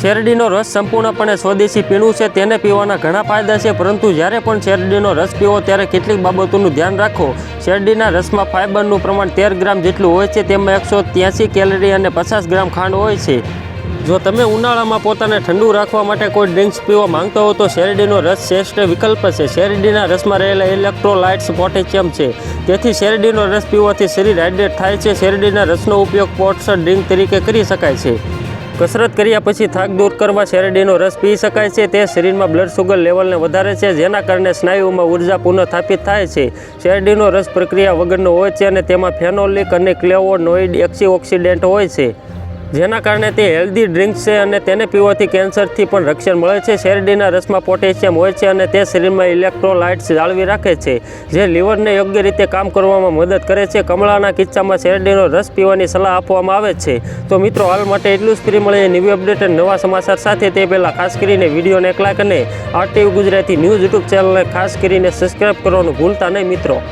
શેરડીનો રસ સંપૂર્ણપણે સ્વદેશી પીણું છે, તેને પીવાના ઘણા ફાયદા છે, પરંતુ જ્યારે પણ શેરડીનો રસ પીવો ત્યારે કેટલીક બાબતોનું ધ્યાન રાખો. શેરડીના રસમાં ફાઇબરનું પ્રમાણ તેર ગ્રામ જેટલું હોય છે, તેમાં એકસો ત્યાંસી કેલરી અને પચાસ ગ્રામ ખાંડ હોય છે. જો તમે ઉનાળામાં પોતાને ઠંડુ રાખવા માટે કોઈ ડ્રિંક્સ પીવા માંગતો હો, તો શેરડીનો રસ શ્રેષ્ઠ વિકલ્પ છે. શેરડીના રસમાં રહેલા ઇલેક્ટ્રોલાઇટ્સ પોટેશિયમ છે. તેથી શેરડીનો રસ પીવાથી શરીર હાઇડ્રેટ થાય છે. શેરડીના રસનો ઉપયોગ પોટ્સ, ડ્રિંક તરીકે કરી શકાય છે. કસરત કર્યા પછી થાક દૂર કરવા શેરડીનો રસ પી શકાય છે. તે શરીરમાં બ્લડ સુગર લેવલને વધારે છે, જેના કારણે સ્નાયુઓમાં ઊર્જા પુનઃસ્થાપિત થાય છે. શેરડીનો રસ પ્રક્રિયા વગરનો હોય છે અને તેમાં ફેનોલિક અને ક્લેવોનોઇડ એક્સીઓક્સિડન્ટ હોય છે. જેના કારણે તે હેલ્ધી ડ્રિંક છે અને તેને પીવાથી કેન્સરથી પણ રક્ષણ મળે છે. શેરડીના રસમાં પોટેશિયમ હોય છે અને તે શરીરમાં ઇલેક્ટ્રોલાઇટ્સ જાળવી રાખે છે, જે લીવરને યોગ્ય રીતે કામ કરવામાં મદદ કરે છે. કમળાના કિસ્સામાં શેરડીનો રસ પીવાની સલાહ આપવામાં આવે છે. તો મિત્રો, હાલ માટે એટલું જ. ફ્રી મળે ન્યૂ અપડેટ અને નવા સમાચાર સાથે. તે પહેલાં ખાસ કરીને વિડીયોને એક લાખ અને આરટીવી ગુજરાતી ન્યૂઝ યુટ્યુબ ચેનલને ખાસ કરીને સબસ્ક્રાઈબ કરવાનું ભૂલતા નહીં મિત્રો.